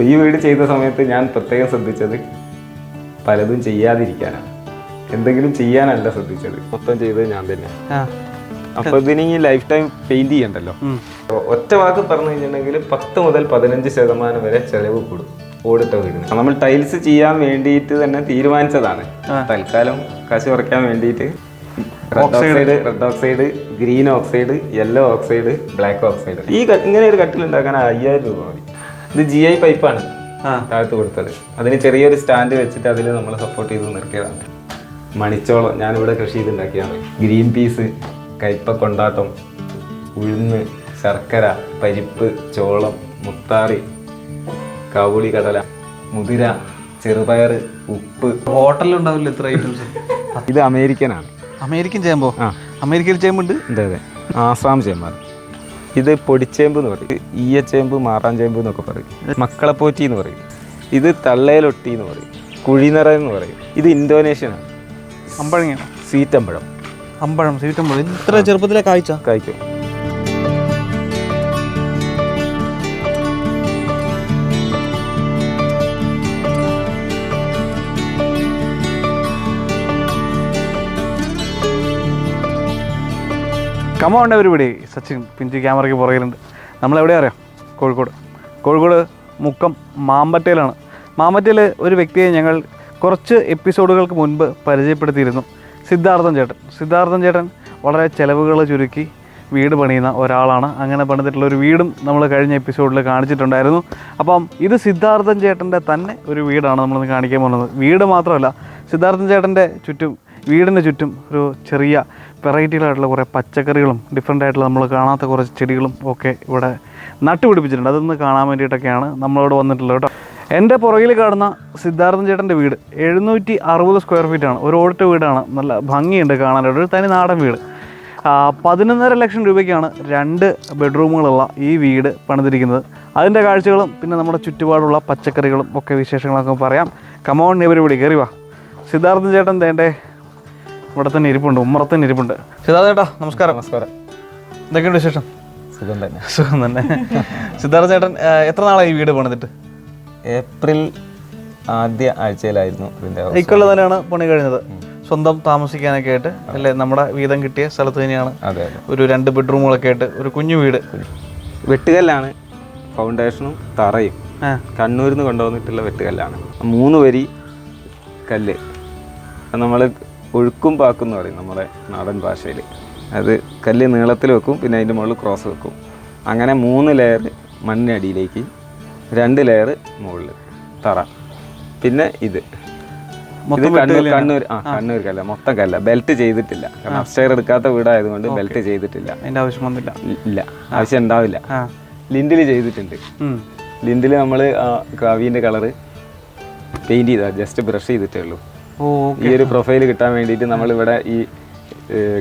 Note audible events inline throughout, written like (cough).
അപ്പോൾ ഈ വീട് ചെയ്ത സമയത്ത് ഞാൻ പ്രത്യേകം ശ്രദ്ധിച്ചത് പലതും ചെയ്യാതിരിക്കാനാണ്. എന്തെങ്കിലും ചെയ്യാനല്ല ശ്രദ്ധിച്ചത്. മൊത്തം ചെയ്തത് ഞാൻ തന്നെ അപ്പൊ ഇതിന് ഈ ലൈഫ് ടൈം പെയിന്റ് ചെയ്യണ്ടല്ലോ? ഒറ്റ വാക്ക് പറഞ്ഞു കഴിഞ്ഞിട്ടുണ്ടെങ്കിൽ പത്ത് മുതൽ പതിനഞ്ച് ശതമാനം വരെ ചെലവ് കൂടും ഓടിട്ട വീടിന്. നമ്മൾ ടൈൽസ് ചെയ്യാൻ വേണ്ടിയിട്ട് തന്നെ തീരുമാനിച്ചതാണ്. തൽക്കാലം കാശ് കുറയ്ക്കാൻ വേണ്ടിയിട്ട് red oxide red oxide green oxide yellow oxide black oxide ഈ ഇങ്ങനെ ഒരു കട്ടിൽ ഉണ്ടാക്കാൻ അയ്യായിരം രൂപ മതി. ഇത് ജി ഐ പൈപ്പാണ് ആ. താഴത്ത് കൊടുത്തത്. അതിന് ചെറിയൊരു സ്റ്റാൻഡ് വെച്ചിട്ട് അതിൽ നമ്മൾ സപ്പോർട്ട് ചെയ്ത് നിർത്തിയതാണ്. മണിച്ചോളം ഞാനിവിടെ കൃഷി ചെയ്തുണ്ടാക്കിയാണ് ഗ്രീൻ പീസ് കയ്പ കൊണ്ടാട്ടം ഉഴുന്ന് ശർക്കര പരിപ്പ് ചോളം മുത്താറി കവുളി കടല മുതിര ചെറുപയർ ഉപ്പ്. ഹോട്ടലിൽ ഉണ്ടാവില്ല ഇത്ര ഐറ്റംസ് ഇത് അമേരിക്കനാണ്. അമേരിക്കൻ ചേമ്പോ? ആ. അമേരിക്കയിൽ ചേമ്പുണ്ട്? അതെ അതെ. ആസാം ചേമ്പാണ്. ഇത് പൊടിച്ചേമ്പ് എന്ന് പറയും. ഈയച്ചേമ്പ് മാറാൻ ചേമ്പ് എന്നൊക്കെ പറയും. മക്കളപ്പോറ്റി എന്ന് പറയും. ഇത് തള്ളയിലൊട്ടി എന്ന് പറയും. കുഴിനിറ എന്ന് പറയും. ഇത് ഇന്തോനേഷ്യനാണ് അമ്പഴങ്ങ. സീറ്റമ്പഴം അമ്പഴം സീറ്റമ്പഴം ഇത് ഇത്ര ചെറുപ്പത്തിലെ കാഴ്ച. കഴിക്കും ഇവിടെ സച്ചിൻ പിഞ്ചു ക്യാമറയ്ക്ക് പുറകിലുണ്ട്. നമ്മളെവിടെ അറിയാം? കോഴിക്കോട്. കോഴിക്കോട് മുക്കം മാമ്പറ്റയിലാണ്. മാമ്പറ്റയിൽ ഒരു വ്യക്തിയെ ഞങ്ങൾ കുറച്ച് എപ്പിസോഡുകൾക്ക് മുൻപ് പരിചയപ്പെടുത്തിയിരുന്നു. സിദ്ധാർത്ഥൻ ചേട്ടൻ. സിദ്ധാർത്ഥൻ ചേട്ടൻ വളരെ ചിലവുകൾ ചുരുക്കി വീട് പണിയുന്ന ഒരാളാണ്. അങ്ങനെ പണിതിട്ടുള്ള ഒരു വീടും നമ്മൾ കഴിഞ്ഞ എപ്പിസോഡിൽ കാണിച്ചിട്ടുണ്ടായിരുന്നു. അപ്പം ഇത് സിദ്ധാർത്ഥൻ ചേട്ടന്റെ തന്നെ ഒരു വീടാണ് നമ്മളിന്ന് കാണിക്കാൻ പോകുന്നത്. വീട് മാത്രമല്ല സിദ്ധാർത്ഥൻ ചേട്ടന്റെ ചുറ്റും വീടിന് ചുറ്റും ഒരു ചെറിയ വെറൈറ്റികളായിട്ടുള്ള കുറേ പച്ചക്കറികളും ഡിഫറെന്റ് ആയിട്ടുള്ള നമ്മൾ കാണാത്ത കുറച്ച് ചെടികളും ഒക്കെ ഇവിടെ നട്ടുപിടിപ്പിച്ചിട്ടുണ്ട്. അതൊന്ന് കാണാൻ വേണ്ടിയിട്ടൊക്കെയാണ് നമ്മളോട് വന്നിട്ടുള്ളത് കേട്ടോ. എന്റെ പുറകിൽ കാണുന്ന സിദ്ധാർത്ഥൻ ചേട്ടന്റെ വീട് എഴുന്നൂറ്റി അറുപത് സ്ക്വയർ ഫീറ്റാണ് ഒരു ഓടിട്ട വീടാണ്. നല്ല ഭംഗിയുണ്ട് കാണാനായിട്ട്. ഒരു തനി നാടൻ വീട്. പതിനൊന്നര ലക്ഷം രൂപയ്ക്കാണ് രണ്ട് ബെഡ്റൂമുകളുള്ള ഈ വീട് പണിതിരിക്കുന്നത്. അതിന്റെ കാഴ്ചകളും പിന്നെ നമ്മുടെ ചുറ്റുപാടുള്ള പച്ചക്കറികളും ഒക്കെ വിശേഷങ്ങളൊക്കെ പറയാം. കമോൺ എവരിപടി കയറി വാ. സിദ്ധാർത്ഥൻ ചേട്ടൻ തേന്റെ ഇവിടെ തന്നെ ഇരിപ്പുണ്ട് ഉമ്മറത്ത് തന്നെ ഇരിപ്പുണ്ട്. സിദ്ധാർത്ഥ ചേട്ടാ നമസ്കാരം. നമസ്കാരം. എന്തൊക്കെയുണ്ട് വിശേഷം? സുഖം തന്നെ. സുഖം തന്നെ. സിദ്ധാർത്ഥ ചേട്ടൻ എത്ര നാളായി ഈ വീട് പണിതിട്ട്? ഏപ്രിൽ ആദ്യ ആഴ്ചയിലായിരുന്നു. ഇക്കൊല്ലം തന്നെയാണ് പണി കഴിഞ്ഞത്. സ്വന്തം താമസിക്കാനൊക്കെ ആയിട്ട് അല്ലെ? നമ്മുടെ വീതം കിട്ടിയ സ്ഥലത്ത് തന്നെയാണ് അതെ ഒരു രണ്ട് ബെഡ്റൂമുകളൊക്കെ ആയിട്ട് ഒരു കുഞ്ഞു വീട്. വെട്ടുകല്ലാണ്. ഫൗണ്ടേഷനും തറയും. കണ്ണൂരിൽ നിന്ന് കൊണ്ടുവന്നിട്ടുള്ള വെട്ടുകല്ലാണ്. മൂന്ന് വരി കല്ല്. നമ്മൾ ഒഴുക്കും പാക്കെന്ന് പറയും നമ്മുടെ നാടൻ ഭാഷയിൽ. അത് കല്ല് നീളത്തിൽ വെക്കും പിന്നെ അതിന്റെ മുകളിൽ ക്രോസ് വെക്കും. അങ്ങനെ മൂന്ന് ലെയർ മണ്ണിനടിയിലേക്ക് രണ്ട് ലെയർ മുകളിൽ തറ. പിന്നെ ഇത്. ഇത് കണ്ണൂർ കണ്ണൂർ ആ കണ്ണൂർ കല്ല. മൊത്തം കല്ല. ബെൽറ്റ് ചെയ്തിട്ടില്ല. കാരണം അപ്സ്റ്റെയർ എടുക്കാത്ത വീടായതുകൊണ്ട് ബെൽറ്റ് ചെയ്തിട്ടില്ല. അതിന്റെ ആവശ്യമൊന്നുമില്ല ഇല്ല. ആവശ്യം ഉണ്ടാവില്ല. ആ. ലിൻഡിൽ ചെയ്തിട്ടുണ്ട്. ലിൻഡിൽ നമ്മൾ കാവീന്റെ കളറ് പെയിന്റ് ചെയ്താൽ ജസ്റ്റ് ബ്രഷ് ചെയ്തിട്ടേ ഉള്ളൂ. ഈ ഒരു പ്രൊഫൈൽ കിട്ടാൻ വേണ്ടിയിട്ട് നമ്മളിവിടെ ഈ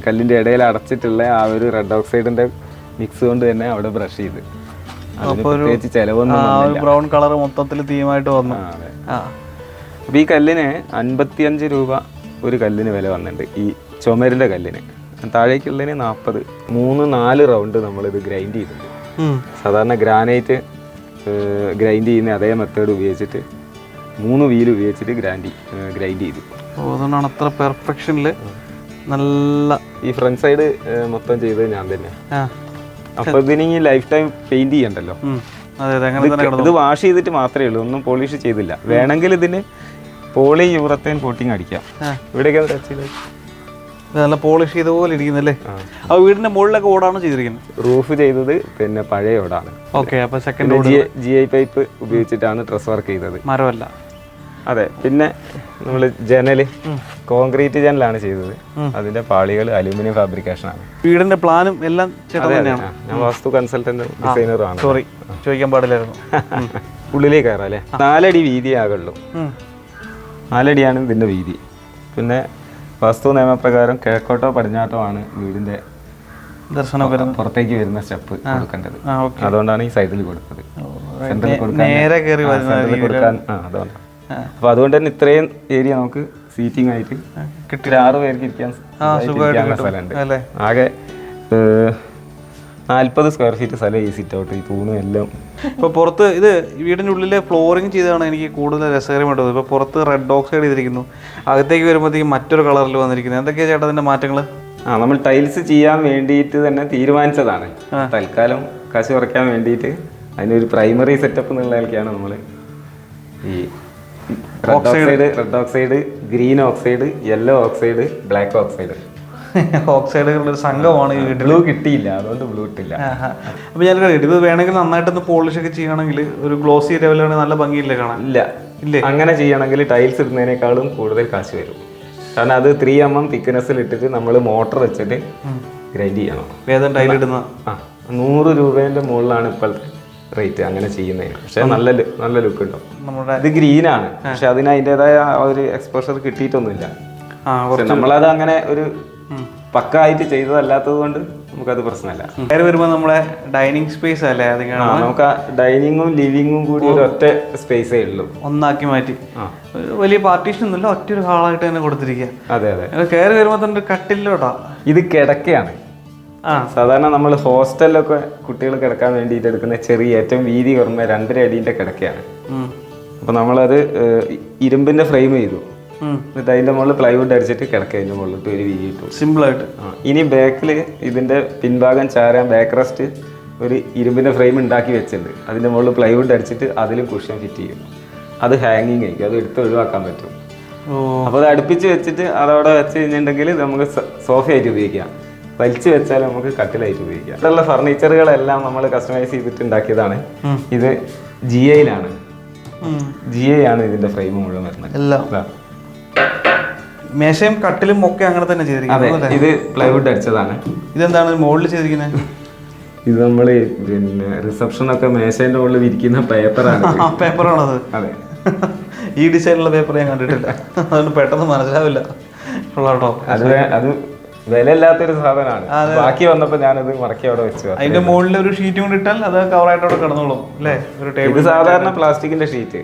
കല്ലിന്റെ ഇടയിൽ അടച്ചിട്ടുള്ള ആ ഒരു റെഡ് ഓക്സൈഡിന്റെ മിക്സ് കൊണ്ട് തന്നെ അവിടെ ബ്രഷ് ചെയ്ത്. പ്രത്യേകിച്ച് ചിലവൊന്നും ബ്രൗൺ കളർ മൊത്തത്തിൽ തീമായിട്ട് വന്നു. അപ്പോൾ ഈ കല്ലിന് അൻപത്തിയഞ്ച് രൂപ ഒരു കല്ലിന് വില വന്നിട്ടുണ്ട്. ഈ ചുമരിന്റെ കല്ലിന്. താഴേക്കുള്ളതിന് നാൽപ്പത് മൂന്ന് നാല് റൗണ്ട് നമ്മളിത് ഗ്രൈൻഡ് ചെയ്തിട്ടുണ്ട്. സാധാരണ ഗ്രാനൈറ്റ് ഗ്രൈൻഡ് ചെയ്യുന്ന അതേ മെത്തേഡ് ഉപയോഗിച്ചിട്ട് മൂന്ന് വീൽ ഉപയോഗിച്ചിട്ട് ഗ്രാൻഡി ഗ്രൈൻഡ് ചെയ്തു. അതുകൊണ്ടാണ് അത്ര പെർഫെക്ഷനിൽ നല്ല ഈ ഫ്രണ്ട് സൈഡ് മൊത്തം ചെയ്തത് ഞാൻ തന്നെ. അപ്പൊ അപ്പോൾ ഇതിന് ഈ ലൈഫ് ടൈം പെയിന്റ് ചെയ്യണ്ടല്ലോ ഇത് വാഷ് ചെയ്തിട്ട് മാത്രമേ ഉള്ളൂ ഒന്നും പോളിഷ് ചെയ്തില്ല. വേണമെങ്കിൽ ഇതിന് പോളി യൂറത്തേൻ കോട്ടിങ് അടിക്കാം. ഇവിടെയൊക്കെ ടച്ച് ചെയ്ത് നല്ല പോളിഷ് ചെയ്ത പോലെ ഇരിക്കുന്നല്ലേ ആ. വീടിന്റെ മുകളിലൊക്കെ ഓടാണ് ചെയ്തിരിക്കുന്നത് റൂഫ് ചെയ്തത് പിന്നെ പഴയ ഓടാണ്. ഓക്കെ അപ്പൊ സെക്കൻഡ് ജി ഐ പൈപ്പ് ഉപയോഗിച്ചിട്ടാണ് ഡ്രസ് വർക്ക് ചെയ്തത്. മരമല്ല. അതെ പിന്നെ നമ്മൾ ജനൽ കോൺക്രീറ്റ് ജനലാണ് ചെയ്തത്. അതിന്റെ പാളികൾ അലൂമിനിയം ഫാബ്രിക്കേഷൻ ആണ് വീടിന്റെ പ്ലാനും എല്ലാം ചേട്ടൻ തന്നെയാണ്. ഞാൻ വാസ്തു കൺസൾട്ടന്റ് ഡിസൈനറും ആണ് സോറി ചോദിക്കാൻ പാടില്ലായിരുന്നു. (laughs) ഉള്ളിലേ ഉള്ളിലേക്ക് കയറാം അല്ലേ നാലടി വീതി ആകുള്ളൂ. നാലടിയാണ് ഇതിന്റെ വീതി. പിന്നെ വാസ്തു നിയമപ്രകാരം കിഴക്കോട്ടോ പടിഞ്ഞാട്ടോ ആണ് വീടിന്റെ ദർശനപരം പുറത്തേക്ക് വരുന്ന സ്റ്റെപ്പ് കൊടുക്കേണ്ടത്. അതുകൊണ്ടാണ് ഈ സൈഡിൽ കൊടുത്തത്. സെന്ററിൽ കൊടുക്കാൻ നേരെ കയറി വരുന്ന അതുകൊണ്ടാണ്. അപ്പൊ അതുകൊണ്ട് തന്നെ ഇത്രയും ഏരിയ നമുക്ക് സീറ്റിംഗ് ആയിട്ട് കിട്ടി ആറ് പേർക്ക് ഇരിക്കാൻ. സ്ഥലമുണ്ട്. ആകെ നാൽപ്പത് സ്ക്വയർ ഫീറ്റ് സ്ഥലം ഈ സിറ്റ് ഔട്ട് ഈ തൂണും എല്ലാം. ഇപ്പോൾ പുറത്ത് ഇത് വീടിന്റെ ഉള്ളിലെ ഫ്ലോറിങ് ചെയ്താണ് എനിക്ക് കൂടുതൽ രസകരമായിട്ട് തോന്നുന്നത്. ഇപ്പോൾ പുറത്ത് റെഡ് ഓക്സൈഡ് ചെയ്തിരിക്കുന്നു അകത്തേക്ക് വരുമ്പോഴത്തേക്കും മറ്റൊരു കളറിൽ വന്നിരിക്കുന്നു. എന്തൊക്കെയാണ് ചേട്ടാ അതിന്റെ മാറ്റങ്ങൾ ആ നമ്മൾ ടൈൽസ് ചെയ്യാൻ വേണ്ടിയിട്ട് തന്നെ തീരുമാനിച്ചതാണ്. തൽക്കാലം കാശ് കുറയ്ക്കാൻ വേണ്ടിയിട്ട് അതിനൊരു പ്രൈമറി സെറ്റപ്പ് എന്നുള്ള നിലയ്ക്കാണ് നമ്മൾ ഈ oxide red oxide green oxide yellow oxide black oxide ഓക്സൈഡുകളുടെ ഒരു സംഘമാണ് ഈ ബ്ലൂ കിട്ടിയില്ല അതുകൊണ്ട് ബ്ലൂ ഇട്ടില്ല. അപ്പോൾ ഞാൻ കേട്ടു ഇത് വേണമെങ്കിൽ നന്നായിട്ടൊന്ന് പോളിഷ് ഒക്കെ ചെയ്യണമെങ്കിൽ ഒരു ഗ്ലോസി ലെവലാണ് നല്ല ഭംഗിയില്ല കാണാൻ? ഇല്ല. ഇല്ല? അങ്ങനെ ചെയ്യണമെങ്കിൽ ടൈൽസ് ഇടുന്നതിനേക്കാളും കൂടുതൽ കാശ് വരും. കാരണം അത് ത്രീ എം എം തിക്നെസ്സിൽ ഇട്ടിട്ട് നമ്മൾ മോട്ടർ വെച്ചിട്ട് ഗ്രൈൻഡ് ചെയ്യണം. വേദം ടൈലിടുന്ന ആ നൂറ് രൂപേന്റെ മുകളിലാണ് ഇപ്പോഴത്തെ റേറ്റ് അങ്ങനെ ചെയ്യുന്നതിന്. പക്ഷെ നല്ല നല്ല ലുക്ക് ഉണ്ടാവും. നമ്മുടെ ഇത് ഗ്രീൻ ആണ്. പക്ഷെ അതിന് അതിന്റെതായ ഒരു എക്സ്പോഷർ കിട്ടിയിട്ടൊന്നുമില്ല. നമ്മളത് അങ്ങനെ ഒരു പക്ക ആയിട്ട് ചെയ്തതല്ലാത്തത് കൊണ്ട് നമുക്കത് പ്രശ്നമല്ല. കയറി വരുമ്പോൾ നമ്മുടെ ഡൈനിങ് സ്പേസ് അല്ലേ അത് നമുക്ക് ഡൈനിങ്ങും ലിവിങ്ങും കൂടി ഒരു ഒറ്റ സ്പേസേ ഉള്ളൂ. ഒന്നാക്കി മാറ്റി. വലിയ പാർട്ടീഷൻ ഒന്നുമില്ല ഒറ്റ ഒരു ഹാളായിട്ട് തന്നെ കൊടുത്തിരിക്കുക അതെ അതെ. കയറി വരുമ്പോൾ തന്നെ കട്ടില്ലോട്ടാ. കട്ടിലോട്ടാ ഇത് കിടക്കയാണ്. സാധാരണ നമ്മൾ ഹോസ്റ്റലിലൊക്കെ കുട്ടികൾ കിടക്കാൻ വേണ്ടിയിട്ട് എടുക്കുന്ന ചെറിയ ഏറ്റവും വീതി കുറഞ്ഞ രണ്ടര അടീന്റെ കിടക്കയാണ്. അപ്പോൾ നമ്മളത് ഇരുമ്പിന്റെ ഇരുമ്പിന്റെ ഫ്രെയിം ചെയ്തു. എന്നിട്ട് അതിന്റെ മുകളിൽ പ്ലൈവുഡ് അടിച്ചിട്ട് കിടക്ക അതിന്റെ മുകളിലിട്ട് ഒരു വീതി ഇട്ടു. സിമ്പിളായിട്ട് ഇനി ബാക്കിൽ ഇതിന്റെ പിൻഭാഗം ചാരാൻ ബാക്ക് റെസ്റ്റ് ഒരു ഇരുമ്പിന്റെ ഫ്രെയിം ഉണ്ടാക്കി വെച്ചിട്ടുണ്ട്. അതിന്റെ മുകളിൽ പ്ലൈവുഡ് അടിച്ചിട്ട് അതിലും കുഷൻ ഫിറ്റ് ചെയ്യും. അത് ഹാങ്ങിങ് ആയിരിക്കും. അത് എടുത്ത് ഒഴിവാക്കാൻ പറ്റും. അപ്പോൾ അത് അടുപ്പിച്ച് വെച്ചിട്ട് അതവിടെ വെച്ച് കഴിഞ്ഞിട്ടുണ്ടെങ്കിൽ നമുക്ക് സോഫയായിട്ട് ഉപയോഗിക്കാം. വലിച്ചു വെച്ചാൽ നമുക്ക് കട്ടിലായിട്ട് ഉപയോഗിക്കാം. ഇവിടെയുള്ള ഫർണിച്ചറുകളെല്ലാം നമ്മൾ കസ്റ്റമൈസ് ചെയ്തിട്ട് ഉണ്ടാക്കിയതാണ് ഇത് ജി ഐയിലാണ്. ജി ഐ ആണ് ഇതിന്റെ ഫ്രെയിം മുഴുവൻ വരുന്നത്. എല്ലാം മേശയും കട്ടിലും ഒക്കെ അങ്ങനെ തന്നെ ചെയ്തിരിക്കുന്നത് ഇത് പ്ലൈവുഡ് അടിച്ചതാണ്. ഇതെന്താണ് മുകളിൽ ചെയ്തിരിക്കുന്നത്? ഇത് നമ്മൾ പിന്നെ റിസപ്ഷൻ ഒക്കെ മേശേന്റെ മുകളിൽ വിരിക്കുന്ന പേപ്പറാണ് പേപ്പറാണത് അതെ. ഈ ഡിസൈനുള്ള പേപ്പർ ഞാൻ കണ്ടിട്ടില്ല. അതുകൊണ്ട് പെട്ടെന്ന് മനസ്സിലാവില്ല. ഉള്ളാട്ടോ അത് അത് വിലയില്ലാത്തൊരു സാധനമാണ്. ബാക്കി വന്നപ്പോ ഞാനത് മറക്കി അവിടെ വെച്ചു. അതിന്റെ മുകളിൽ ഒരു ഷീറ്റ് കൊണ്ട് ഇട്ടാൽ അത് കവറായിട്ട് അവിടെ കിടന്നോളും അല്ലേ? ഒരു ടേബിൾ ഇത് സാധാരണ പ്ലാസ്റ്റിക്കിന്റെ ഷീറ്റ്.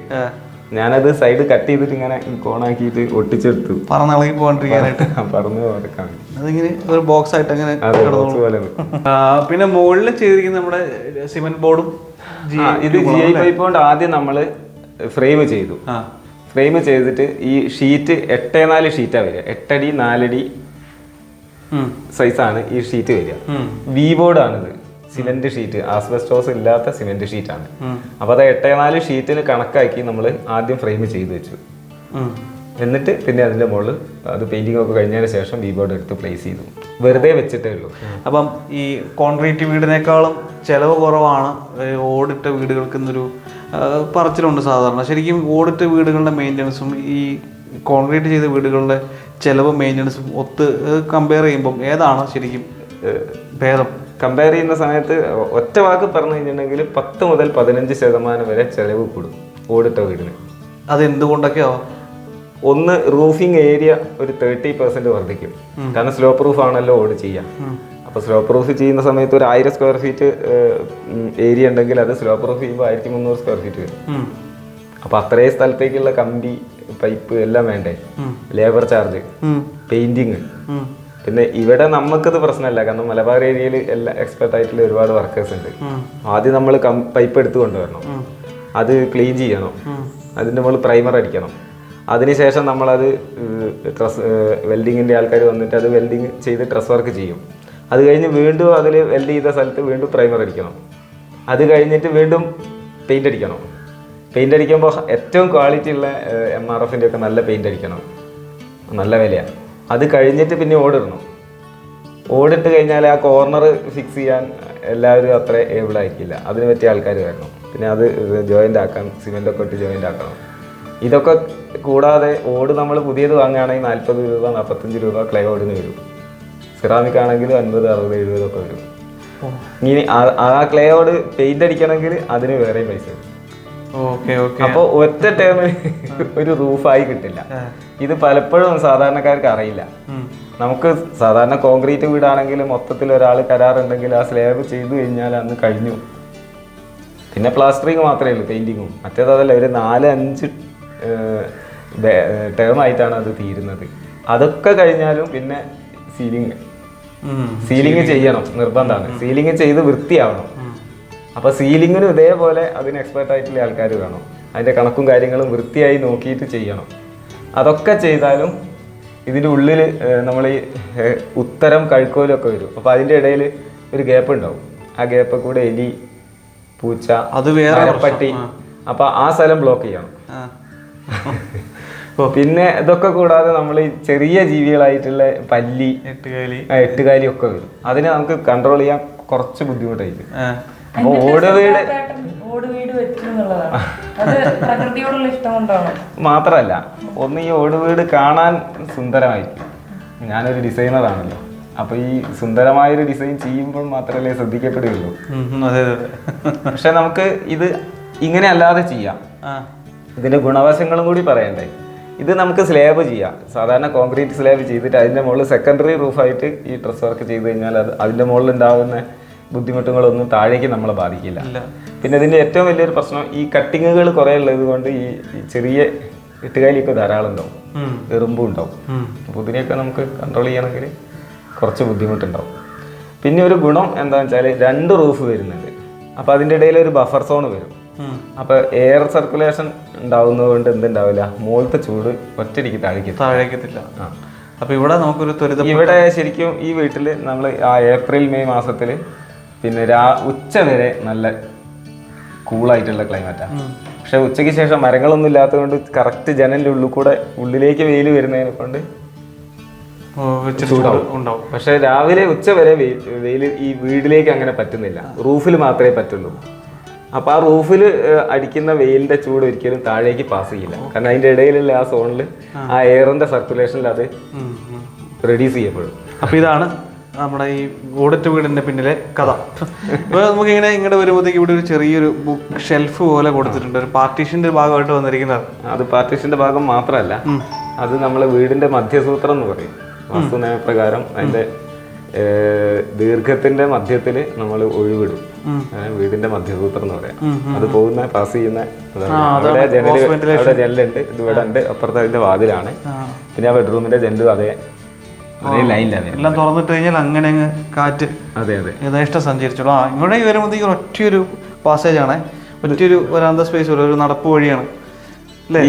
ഞാനത് സൈഡ് കട്ട് ചെയ്തിട്ട് ഇങ്ങനെ കോണാക്കിയിട്ട് ഒട്ടിച്ചെടുത്തു. പറന്നിളകി പോകാണ്ടിരിക്കാനായിട്ട്. പറഞ്ഞു അതിങ്ങനെ ഒരു ബോക്സ് ആയിട്ട് അങ്ങനെ പോലെ പിന്നെ മുകളിൽ ചെയ്തിരിക്കുന്ന നമ്മുടെ സിമെന്റ് ബോർഡും ഇത് ജി ഐ പൈപ്പ് കൊണ്ട് ആദ്യം നമ്മൾ ഫ്രെയിം ചെയ്തു. ഫ്രെയിം ചെയ്തിട്ട് ഈ ഷീറ്റ് എട്ടേ നാല് ഷീറ്റാണ് വരിക. എട്ടടി നാലടി. സൈസാണ് ഈ ഷീറ്റ് വരിക. ബോർഡ് വി ബോർഡാണിത് സിമെന്റ് ഷീറ്റ് ആസ്ബസ്റ്റോസ് ഇല്ലാത്ത സിമെന്റ് ഷീറ്റാണ് ആണ്. അപ്പോൾ അത് എട്ടേനാല് ഷീറ്റിന് കണക്കാക്കി നമ്മൾ ആദ്യം ഫ്രെയിം ചെയ്ത് വെച്ചു. എന്നിട്ട് പിന്നെ അതിന്റെ മുകളിൽ അത് പെയിന്റിംഗ് ഒക്കെ കഴിഞ്ഞതിന് ശേഷം വി ബോർഡ് എടുത്ത് പ്ലേസ് ചെയ്തു. വെറുതെ വെച്ചിട്ടേ ഉള്ളൂ. അപ്പം ഈ കോൺക്രീറ്റ് വീടിനേക്കാളും ചെലവ് കുറവാണ്. ഓടിട്ട വീടുകൾക്ക് എന്നൊരു പറച്ചിലുണ്ട് സാധാരണ. ശരിക്കും ഓടിട്ട വീടുകളുടെ മെയിന്റനൻസും ഈ കോൺക്രീറ്റ് ചെയ്ത വീടുകളുടെ ചെലവും മെയിന്റനൻസും ഒത്ത് കമ്പയർ ചെയ്യുമ്പം ഏതാണ് ശരിക്കും ഭേദം? കമ്പയർ ചെയ്യുന്ന സമയത്ത് ഒറ്റ വാക്ക് പറഞ്ഞു കഴിഞ്ഞിട്ടുണ്ടെങ്കിൽ പത്ത് മുതൽ പതിനഞ്ച് ശതമാനം വരെ ചെലവ് കൂടും ഓടിട്ട വീടിന്. അത് എന്തുകൊണ്ടൊക്കെയാവും ഒന്ന് റൂഫിംഗ് ഏരിയ ഒരു തേർട്ടി പെർസെന്റ് വർദ്ധിക്കും. കാരണം സ്ലോ പ്രൂഫ് ആണല്ലോ ഓട് ചെയ്യാം. അപ്പോൾ സ്ലോ പ്രൂഫ് ചെയ്യുന്ന സമയത്ത് ഒരു ആയിരം സ്ക്വയർ ഫീറ്റ് ഏരിയ ഉണ്ടെങ്കിൽ അത് സ്ലോ പ്രൂഫ് ചെയ്യുമ്പോൾ ആയിരത്തി മുന്നൂറ് സ്ക്വയർ ഫീറ്റ് വരും. അപ്പോൾ അപ്പൊ അത്രയും സ്ഥലത്തേക്കുള്ള കമ്പി പൈപ്പ് എല്ലാം വേണ്ടേ? Labour charge. പെയിന്റിങ്. പിന്നെ ഇവിടെ നമുക്കത് പ്രശ്നമല്ല കാരണം മലബാർ ഏരിയയിൽ എല്ലാ എക്സ്പെർട്ട് ആയിട്ടുള്ള ഒരുപാട് വർക്കേഴ്സ് ഉണ്ട്. ആദ്യം നമ്മൾ പൈപ്പ് എടുത്തു കൊണ്ടുവരണം. അത് ക്ലീൻ ചെയ്യണം. അതിന്റെ മുകളിൽ പ്രൈമർ അടിക്കണം. അതിനുശേഷം നമ്മളത് ഡ്രസ് വെൽഡിങ്ങിന്റെ ആൾക്കാർ വന്നിട്ട് അത് വെൽഡിങ് ചെയ്ത് ട്രസ് വർക്ക് ചെയ്യും. അത് കഴിഞ്ഞ് വീണ്ടും അതിൽ വെൽഡ് ചെയ്ത സ്ഥലത്ത് വീണ്ടും പ്രൈമർ അടിക്കണം. അത് കഴിഞ്ഞിട്ട് വീണ്ടും പെയിന്റ് അടിക്കണം. പെയിന്റ് അടിക്കുമ്പോൾ ഏറ്റവും ക്വാളിറ്റി ഉള്ള എം ആർ എഫിന്റെ ഒക്കെ നല്ല പെയിന്റ് അടിക്കണം. നല്ല വിലയാണ്. അത് കഴിഞ്ഞിട്ട് പിന്നെ ഓടിടണം ഓടിട്ട് കഴിഞ്ഞാൽ ആ കോർണർ ഫിക്സ് ചെയ്യാൻ എല്ലാവരും അത്ര ഏബിൾ ആയിരിക്കില്ല. അതിന് പറ്റിയ ആൾക്കാർ വരണം. പിന്നെ അത് ജോയിന്റ് ആക്കാൻ സിമെന്റ് ഒക്കെ ഇട്ട് ജോയിന്റ് ആക്കണം. ഇതൊക്കെ കൂടാതെ ഓട് നമ്മൾ പുതിയത് വാങ്ങുകയാണെങ്കിൽ നാൽപ്പത് രൂപ നാൽപ്പത്തഞ്ച് രൂപ ക്ലേ ഓടിന് വരും. സിറാമിക് ആണെങ്കിൽ അൻപത് അറുപത് എഴുപതൊക്കെ വരും. ഇനി ആ- ആ ക്ലേ ഓട് പെയിന്റ് അടിക്കണമെങ്കിൽ അതിന് വേറെയും പൈസ അപ്പോൾ ഒറ്റ ടേമിൽ ഒരു റൂഫായി കിട്ടില്ല. ഇത് പലപ്പോഴും സാധാരണക്കാർക്ക് അറിയില്ല. നമുക്ക് സാധാരണ കോൺക്രീറ്റ് വീടാണെങ്കിൽ മൊത്തത്തിൽ ഒരാൾ കരാറുണ്ടെങ്കിൽ ആ സ്ലാബ് ചെയ്തു കഴിഞ്ഞാൽ അന്ന് കഴിഞ്ഞു. പിന്നെ പ്ലാസ്റ്ററിങ് മാത്രമേ ഉള്ളൂ പെയിന്റിങ്ങും. മറ്റേത് അതല്ല ഒരു നാല് അഞ്ച് ടേം ആയിട്ടാണ് അത് തീരുന്നത്. അതൊക്കെ കഴിഞ്ഞാലും പിന്നെ സീലിംഗ് സീലിംഗ് ചെയ്യണം നിർബന്ധമാണ്. സീലിംഗ് ചെയ്ത് വൃത്തിയാവണം. അപ്പൊ സീലിങ്ങിനും ഇതേപോലെ അതിന് എക്സ്പേർട്ട് ആയിട്ടുള്ള ആൾക്കാർ വേണം. അതിന്റെ കണക്കും കാര്യങ്ങളും വൃത്തിയായി നോക്കിയിട്ട് ചെയ്യണം. അതൊക്കെ ചെയ്താലും ഇതിന്റെ ഉള്ളിൽ നമ്മൾ ഈ ഉത്തരം കഴുക്കോലൊക്കെ വരും. അപ്പൊ അതിന്റെ ഇടയിൽ ഒരു ഗ്യാപ്പ് ഉണ്ടാവും. ആ ഗ്യാപ്പ് കൂടെ എലി പൂച്ച അത് വേറെ പട്ടി അപ്പൊ ആ സ്ഥലം ബ്ലോക്ക് ചെയ്യണം. (laughs) പിന്നെ ഇതൊക്കെ കൂടാതെ നമ്മൾ ഈ ചെറിയ ജീവികളായിട്ടുള്ള പല്ലി എട്ടുകാലി. എട്ടുകാലി ഒക്കെ വരും. അതിനെ നമുക്ക് കൺട്രോൾ ചെയ്യാൻ കുറച്ച് ബുദ്ധിമുട്ടായിരിക്കും. അപ്പൊ ഓട് വീട് ഓട് വീട് വെച്ചു എന്നുള്ളതാണ് അത് പ്രകൃതിയോടുള്ള ഇഷ്ടം കൊണ്ടാണ് മാത്രല്ല ഒന്ന് ഈ ഓട് വീട് കാണാൻ സുന്ദരമായിരിക്കും ഞാനൊരു ഡിസൈനറാണല്ലോ. അപ്പൊ ഈ സുന്ദരമായൊരു ഡിസൈൻ ചെയ്യുമ്പോൾ മാത്രമല്ലേ ശ്രദ്ധിക്കപ്പെടുകയുള്ളൂ. പക്ഷെ നമുക്ക് ഇത് ഇങ്ങനെ അല്ലാതെ ചെയ്യാം. ഇതിന്റെ ഗുണവശങ്ങളും കൂടി പറയണ്ടേ? ഇത് നമുക്ക് സ്ലാബ് ചെയ്യാം. സാധാരണ കോൺക്രീറ്റ് സ്ലാബ് ചെയ്തിട്ട് അതിന്റെ മുകളിൽ സെക്കൻഡറി റൂഫായിട്ട് ഈ ഡ്രസ് വർക്ക് ചെയ്ത് കഴിഞ്ഞാൽ അത് അതിന്റെ മുകളിൽ ഉണ്ടാകുന്ന ബുദ്ധിമുട്ടുകളൊന്നും താഴേക്ക് നമ്മളെ ബാധിക്കില്ല. പിന്നെ ഇതിന്റെ ഏറ്റവും വലിയൊരു പ്രശ്നം ഈ കട്ടിങ്ങുകൾ കുറേ ഉള്ളത് കൊണ്ട് ഈ ചെറിയ എട്ടുകാലിയൊക്കെ ധാരാളം ഉണ്ടാവും. എറുമ്പും ഉണ്ടാവും. അപ്പോൾ ഇതിനെയൊക്കെ നമുക്ക് കൺട്രോൾ ചെയ്യണമെങ്കിൽ കുറച്ച് ബുദ്ധിമുട്ടുണ്ടാവും. പിന്നെ ഒരു ഗുണം എന്താണെന്ന് വെച്ചാൽ രണ്ട് റൂഫ് വരുന്നുണ്ട്. അപ്പോൾ അതിന്റെ ഇടയിൽ ഒരു ബഫർ സോൺ വരും. അപ്പം അപ്പോൾ എയർ സർക്കുലേഷൻ ഉണ്ടാവുന്നത് കൊണ്ട് എന്തുണ്ടാവില്ല? മുകളിലത്തെ ചൂട് ഒറ്റയടിക്ക് താഴേക്ക്. താഴേക്കത്തില്ല ആ. അപ്പൊ ഇവിടെ നമുക്കൊരു ത്വരിത ഇവിടെ ശരിക്കും ഈ വീട്ടിൽ നമ്മൾ ആ ഏപ്രിൽ മെയ് മാസത്തിൽ പിന്നെ രാ ഉച്ച വരെ നല്ല കൂളായിട്ടുള്ള ക്ലൈമറ്റാണ് പക്ഷെ ഉച്ചയ്ക്ക് ശേഷം മരങ്ങളൊന്നും ഇല്ലാത്തതുകൊണ്ട് കറക്റ്റ് ജനലിന്റെ ഉള്ളിൽ കൂടെ ഉള്ളിലേക്ക് വെയിൽ വരുന്നതിനെ കൊണ്ട് ഉണ്ടാവും. പക്ഷെ രാവിലെ ഉച്ച വരെ വെയിൽ ഈ വീട്ടിലേക്ക് അങ്ങനെ പറ്റുന്നില്ല. റൂഫിൽ മാത്രമേ പറ്റുള്ളൂ. അപ്പൊ ആ റൂഫിൽ അടിക്കുന്ന വെയിലിന്റെ ചൂട് ഒരിക്കലും താഴേക്ക് പാസ് ചെയ്യില്ല. കാരണം അതിന്റെ ഇടയിലുള്ള ആ സോണിൽ ആ. എയറിന്റെ സർക്കുലേഷനിൽ അത്. റെഡ്യൂസ് ചെയ്യപ്പെടും. അപ്പൊ ഇതാണ് നമ്മുടെ ഈ ഓടിറ്റ് വീടിന്റെ പിന്നിലെ കഥ. ഇപ്പൊ നമുക്ക് ഇങ്ങനെ ഇങ്ങോട്ട് വരുമ്പോഴത്തേക്ക് ഇവിടെ ഒരു ചെറിയൊരു ബുക്ക് ഷെൽഫ് പോലെ കൊടുത്തിട്ടുണ്ട്. ഒരു പാർട്ടീഷന്റെ ഭാഗമായിട്ട് വന്നിരിക്കുന്നത്. അത് പാർട്ടീഷന്റെ ഭാഗം മാത്രമല്ല. അത് നമ്മളെ വീടിന്റെ മധ്യസൂത്രം എന്ന് പറയും. വാസ്തു നിയമപ്രകാരം അതിന്റെ ദീർഘത്തിന്റെ മധ്യത്തിൽ നമ്മൾ ഒഴിവിടും. വീടിന്റെ മധ്യസൂത്രം എന്ന് പറയാം. അത് പോകുന്ന പാസ് ചെയ്യുന്ന. അവിടെ അവിടെ ജനലുണ്ട്. ഇത് ഇവിടെ ഉണ്ട്. അപ്പുറത്തെ അതിന്റെ വാതിലാണ്. പിന്നെ ആ ബെഡ്റൂമിന്റെ ജനലും അതേ എല്ലാം തുറന്നിട്ട് കഴിഞ്ഞാൽ അങ്ങനെ അങ്ങ് കാറ്റ് അതെ അതെ. യഥേഷ്ടം സഞ്ചരിച്ചോളൂ. ആ ഇങ്ങോട്ട് വരുമ്പോഴത്തേക്കും ഒറ്റയൊരു പാസേജ് ആണ്. ഒറ്റയൊരു വരാന്ത സ്പേസ് ഒരു നടപ്പ് വഴിയാണ്.